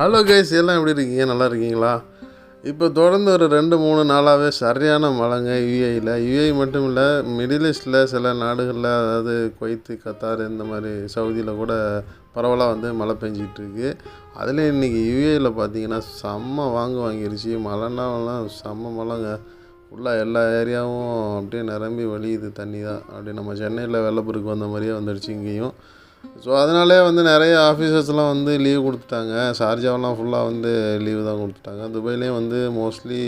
Hello guys எல்லாம் எப்படி இருக்கீங்க? நல்லா இருக்கீங்களா? இப்போ தொடர்ந்து ஒரு ரெண்டு மூணு நாளாகவே சரியான மழைங்க. யூஏயில் யூஏ மட்டும் இல்லை மிடில் ஈஸ்டில் சில நாடுகளில் அதாவது குவைத்து கத்தார் இந்த மாதிரி சவுதியில் கூட பரவலாக வந்து மழை பெஞ்சிக்கிட்டு இருக்கு. அதுலேயும் இன்றைக்கி யூஏயில் பார்த்தீங்கன்னா செம்ம வாங்க வாங்கிருச்சு. மழைனாலாம் செம்ம மழைங்க. ஃபுல்லாக எல்லா ஏரியாவும் அப்படியே நிரம்பி வழியுது தண்ணி தான் அப்படியே நம்ம சென்னையில் வெள்ளப்பெருக்கு வந்த மாதிரியே வந்துடுச்சு இங்கேயும். ஸோ அதனாலே வந்து நிறைய ஆஃபீஸர்ஸ்லாம் வந்து லீவ் கொடுத்துட்டாங்க. ஷார்ஜாவெலாம் ஃபுல்லாக வந்து லீவு தான் கொடுத்துட்டாங்க. துபாய்லேயும் வந்து மோஸ்ட்லி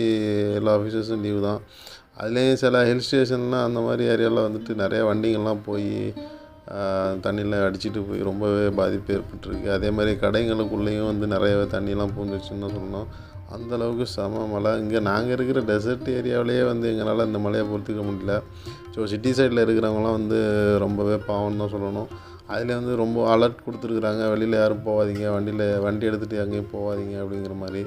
எல்லா ஆஃபீஸர்ஸும் லீவு தான். அதுலேயும் சில ஹில் ஸ்டேஷன்லாம் அந்த மாதிரி ஏரியாவில் வந்துட்டு நிறைய வண்டிங்கள்லாம் போய் தண்ணியில் அடிச்சிட்டு போய் ரொம்பவே பாதிப்பு ஏற்பட்டிருக்கு. அதே மாதிரி கடைங்களுக்குள்ளேயும் வந்து நிறையவே தண்ணிலாம் பூந்துருச்சுன்னு தான் சொல்லணும். அந்த அளவுக்கு செம மழை. இங்கே நாங்கள் இருக்கிற டெசர்ட் ஏரியாவிலேயே வந்து எங்களால் இந்த மழையை பொறுத்துக்க முடியல. ஸோ சிட்டி சைடில் இருக்கிறவங்களாம் வந்து ரொம்பவே பாவம்னு தான் சொல்லணும். அதில் வந்து ரொம்ப அலர்ட் கொடுத்துருக்குறாங்க. வெளியில் யாரும் போகாதீங்க. வண்டியில் வண்டி எடுத்துகிட்டு எங்கேயும் போகாதீங்க அப்படிங்கிற மாதிரி.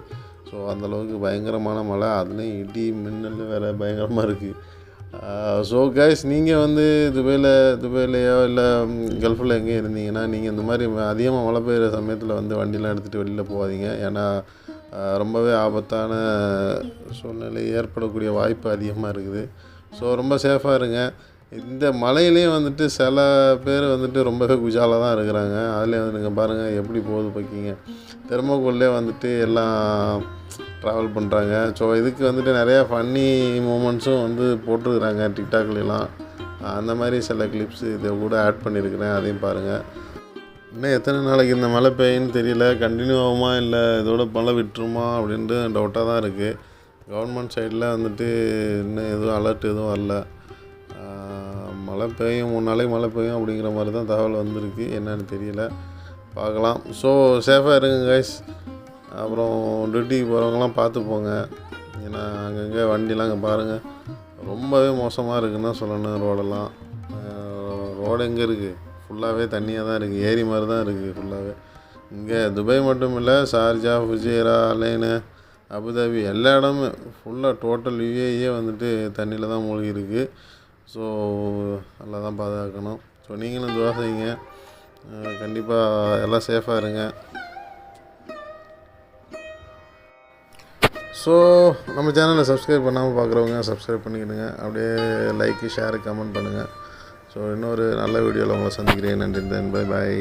ஸோ அந்தளவுக்கு பயங்கரமான மழை. அதுலேயும் இடி மின்னல் வேறு பயங்கரமாக இருக்குது ஸோ கைஸ் நீங்கள் வந்து துபாயில் துபாயிலையோ இல்லை கல்ஃபில் எங்கேயும் இருந்தீங்கன்னா நீங்கள் இந்த மாதிரி அதிகமாக மழை பெய்கிற சமயத்தில் வந்து வண்டிலாம் எடுத்துகிட்டு வெளியில் போகாதீங்க. ஏன்னா ரொம்பவே ஆபத்தான சூழ்நிலை ஏற்படக்கூடிய வாய்ப்பு அதிகமாக இருக்குது. ஸோ ரொம்ப சேஃபாக இருங்க. இந்த மலையிலையும் வந்துட்டு சில பேர் வந்துட்டு ரொம்பவே குஜாலாக தான் இருக்கிறாங்க. அதுலேயும் வந்து நீங்கள் பாருங்கள் எப்படி போகுது பார்க்கிங்க தெர்மோகோல்லே வந்துட்டு எல்லாம் ட்ராவல் பண்ணுறாங்க ஸோ இதுக்கு வந்துட்டு நிறையா ஃபன்னி மூமெண்ட்ஸும் வந்து போட்டிருக்கிறாங்க டிக்டாக்லாம் அந்த மாதிரி சில கிளிப்ஸ் இதை கூட ஆட் பண்ணியிருக்கிறேன் அதையும் பாருங்கள் இன்னும் எத்தனை நாளைக்கு இந்த மழை பெய்யுன்னு தெரியல. கண்டினியூ ஆகுமா இல்லை இதோட மழை விட்டுருமா அப்படின்ட்டு டவுட்டாக தான் இருக்குது கவர்மெண்ட் சைடில் வந்துட்டு இன்னும் எதுவும் அலர்ட் எதுவும் வரல. மழை பெய்யும் மூணு நாளைக்கு மழை பெய்யும் அப்படிங்கிற மாதிரி தான் தகவல் வந்திருக்கு. என்னன்னு தெரியல. பார்க்கலாம். ஸோ சேஃபாக இருங்க கைஸ் அப்புறம் டியூட்டிக்கு போகிறவங்களாம் பார்த்து போங்க. ஏன்னா அங்கங்கே வண்டிலாம் அங்கே பாருங்கள் ரொம்பவே மோசமாக இருக்குன்னு தான் சொல்லணும் ரோடெல்லாம். ரோடு எங்கே இருக்குது ஃபுல்லாகவே தண்ணியாக தான் இருக்குது ஏரி மாதிரி தான் இருக்குது ஃபுல்லாகவே இங்கே துபாய் மட்டும் இல்லை ஷார்ஜா ஃபுஜேரா அலைனு அபுதாபி எல்லா இடமும் ஃபுல்லாக டோட்டல் யூஏயே வந்துட்டு தண்ணியில் தான் மூழ்கி இருக்குது ஸோ நல்லா தான் பாதுகாக்கணும். ஸோ நீங்களும் துவா செய்யுங்க. கண்டிப்பாக எல்லாம் சேஃபாக இருங்க. ஸோ நம்ம சேனலை சப்ஸ்கிரைப் பண்ணாமல் பார்க்குறவங்க சப்ஸ்கிரைப் பண்ணிக்கிடுங்க. அப்படியே லைக்கு ஷேரு கமெண்ட் பண்ணுங்கள் ஸோ இன்னொரு நல்ல வீடியோவில் உங்களை சந்திக்கிறேன். நன்றி தன் பை பாய்